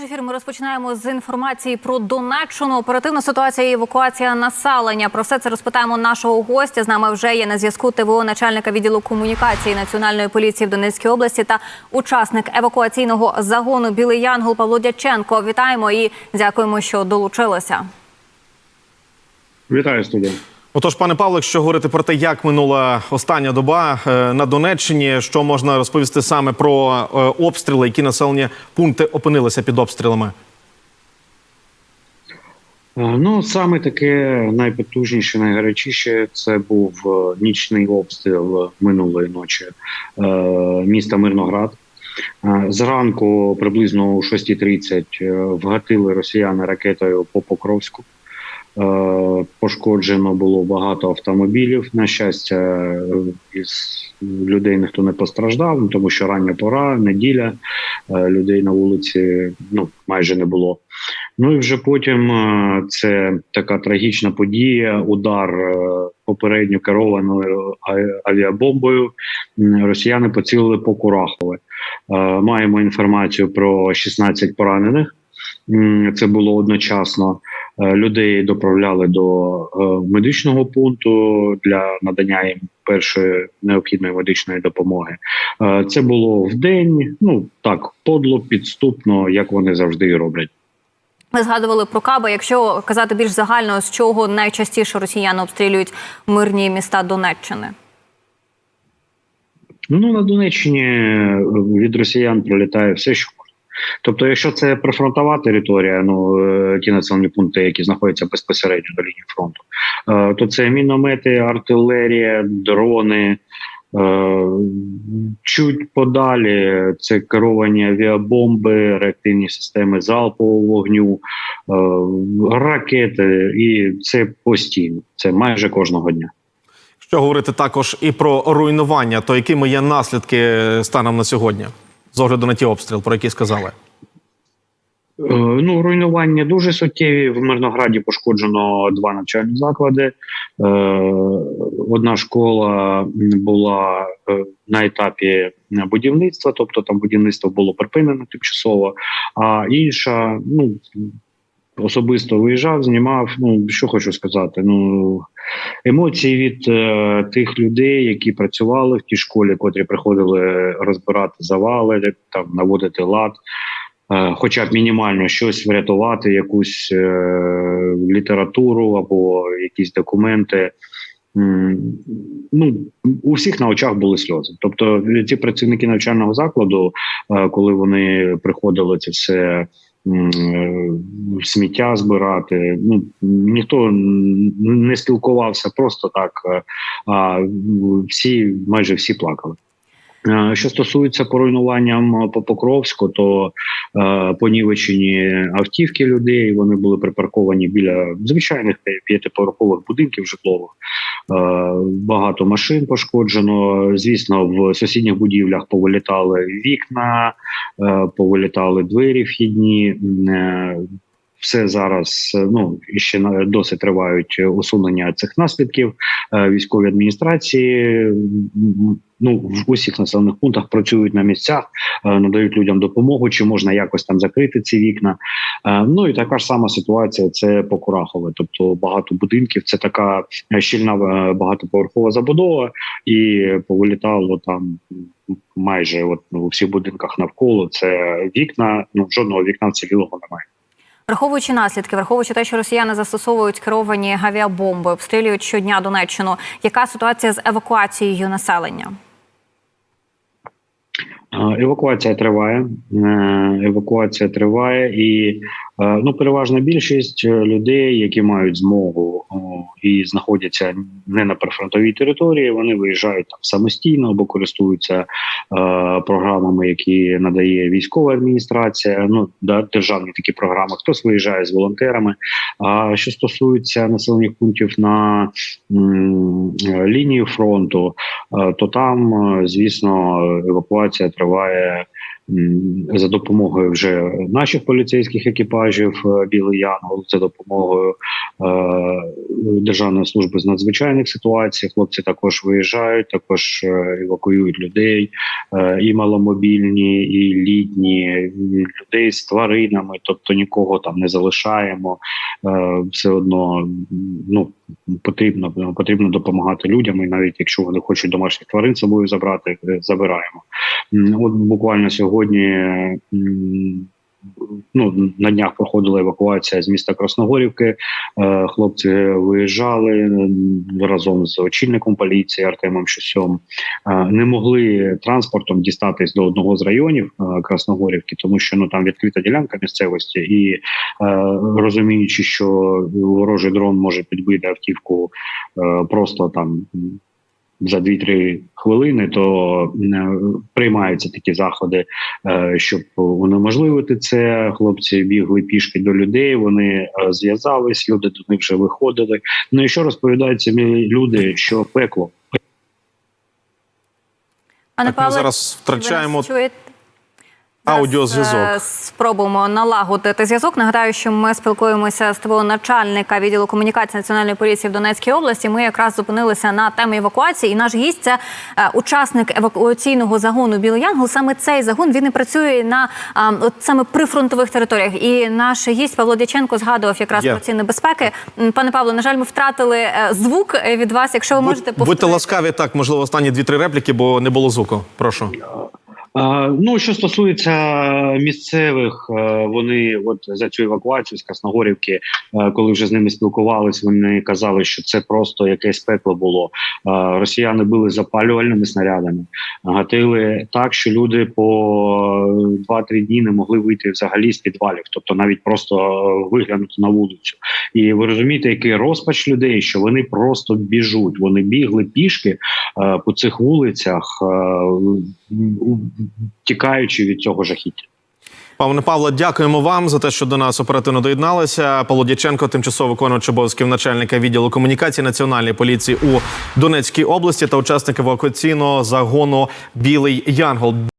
Наш ефір ми розпочинаємо з інформації про Донеччину. Оперативна ситуація і евакуація населення. Про все це розпитаємо нашого гостя. З нами вже є на зв'язку ТВО начальника відділу комунікації Національної поліції в Донецькій області та учасник евакуаційного загону Білий Янгол Павло Дяченко. Вітаємо і дякуємо, що долучилися. Вітаю студія. Отож, пане Павло, якщо говорити про те, як минула остання доба е, на Донеччині, що можна розповісти саме про е, обстріли, які населені пункти опинилися під обстрілами? Е, Ну, саме таке найпотужніше, найгарячіше це був нічний обстріл минулої ночі міста Мирноград. Зранку, приблизно о 6.30, е, вгатили росіяни ракетою по Покровську. Е, Пошкоджено було багато автомобілів. На щастя, е, із людей ніхто не постраждав, ну, тому що рання пора, неділя, е, людей на вулиці ну, майже не було. Ну і вже потім це така трагічна подія. Удар попередньо керованою авіабомбою. Росіяни поцілили по Курахове. Маємо інформацію про 16 поранених. Це було одночасно. Е, Людей доправляли до е, медичного пункту для надання їм першої необхідної медичної допомоги. Е, Це було в день. Ну так подло, підступно, як вони завжди і роблять. Ми згадували про Каби. Якщо казати більш загально, з чого найчастіше росіяни обстрілюють мирні міста Донеччини. Ну на Донеччині від росіян пролітає все, що. Тобто, якщо це прифронтова територія, ну е, ті населені пункти, які знаходяться безпосередньо до лінії фронту, е, то це міномети, артилерія, дрони. е, Чуть подалі це керовані авіабомби, реактивні системи залпового вогню, ракети, і це постійно. Це майже кожного дня. Що говорити також і про руйнування, то якими є наслідки станом на сьогодні, з огляду на ті обстріл, про які сказали? Е, Ну, руйнування дуже суттєві. В Мирнограді пошкоджено два навчальні заклади. Е, Одна школа була е, на етапі будівництва, тобто там будівництво було припинено тимчасово, а інша, ну особисто виїжджав, знімав. Ну що хочу сказати. Ну емоції від е, тих людей, які працювали в тій школі, котрі приходили розбирати завали, там наводити лад. Е, Хоча б мінімально щось врятувати, якусь е, літературу або якісь документи. Ну, у всіх на очах були сльози. Тобто, ці працівники навчального закладу, е, коли вони приходили це все сміття збирати, ну ніхто не спілкувався просто так, е, а всі майже всі плакали. Е, Що стосується по руйнуванням по Покровську, то е, понівечені автівки людей. Вони були припарковані біля звичайних п'я- п'ятиповерхових будинків житлових. Е, багато машин пошкоджено. Звісно, в сусідніх будівлях повилітали вікна, е, повилітали двері вхідні. Е, все зараз е, ну ще досить тривають усунення цих наслідків. Е, Військові адміністрації ну в усіх населених пунктах працюють на місцях, е, надають людям допомогу, чи можна якось там закрити ці вікна. Е, Ну і така ж сама ситуація. Це по Курахове, тобто багато будинків. Це така е, щільна багатоповерхова забудова, і повилітало там майже от ну, у всіх будинках навколо. Це вікна. Ну жодного вікна вцілілого немає. Враховуючи наслідки, враховуючи те, що росіяни застосовують керовані авіабомби, обстрілюють щодня Донеччину. Яка ситуація з евакуацією населення? Евакуація триває. Е, Евакуація триває, і е, ну переважна більшість е, людей, які мають змогу і знаходяться не на прифронтовій території, вони виїжджають там самостійно або користуються е, програмами, які надає військова адміністрація. Ну да, державні такі програми. Хтось виїжджає з волонтерами. А що стосується населених пунктів на м, лінії фронту, е, то там, е, звісно, евакуація триває за допомогою вже наших поліцейських екіпажів е, Білий Янгол, за допомогою е, Державної служби з надзвичайних ситуацій. Хлопці також виїжджають, також е, евакуюють людей і маломобільні, і літні, і людей з тваринами, тобто нікого там не залишаємо. Все одно ну потрібно потрібно допомагати людям, і навіть якщо вони хочуть домашніх тварин з собою забрати, забираємо. От буквально сьогодні. Ну, на днях проходила евакуація з міста Красногорівки. Е, Хлопці виїжджали разом з очільником поліції Артемом Щусьом. Е, Не могли транспортом дістатись до одного з районів е, Красногорівки, тому що ну там відкрита ділянка місцевості, і розуміючи, що ворожий дрон може підбити автівку просто там. За 2-3 хвилини, то е, приймаються такі заходи, е, щоб унеможливити це. Хлопці бігли пішки до людей. Вони е, зв'язались, люди до них вже виходили. Ну і що розповідаються люди, що пекло Пане Павло, зараз ви втрачаємо аудіозв'язок. е, Спробуємо налагодити зв'язок. Нагадаю, що ми спілкуємося з твого начальника відділу комунікації національної поліції в Донецькій області. Ми якраз зупинилися на темі евакуації. І наш гість це е, учасник евакуаційного загону Білий Янгол. Саме цей загон він і працює на а, от саме прифронтових територіях. І наш гість Павло Дяченко згадував якраз Є. про ці небезпеки. Пане Павло, на жаль, ми втратили е, звук е, від вас. Якщо ви можете Будь- Будьте ласкаві, так, можливо, останні дві-три репліки, бо не було звуку. Прошу. Ну, що стосується місцевих, е, вони от за цю евакуацію з Красногорівки, е, коли вже з ними спілкувались, вони казали, що це просто якесь пекло було. Е, Росіяни били запалювальними снарядами, гатили так, що люди по 2-3 дні не могли вийти взагалі з підвалів, тобто навіть просто виглянути на вулицю. І ви розумієте, який розпач людей, що вони просто біжуть. Вони бігли пішки по цих вулицях, тікаючи від цього жахіття. Пане Павло, дякуємо вам за те, що до нас оперативно доєдналися. Павло Дяченко, тимчасово виконувач обов'язків начальника відділу комунікації національної поліції у Донецькій області та учасник евакуаційного загону Білий Янгол.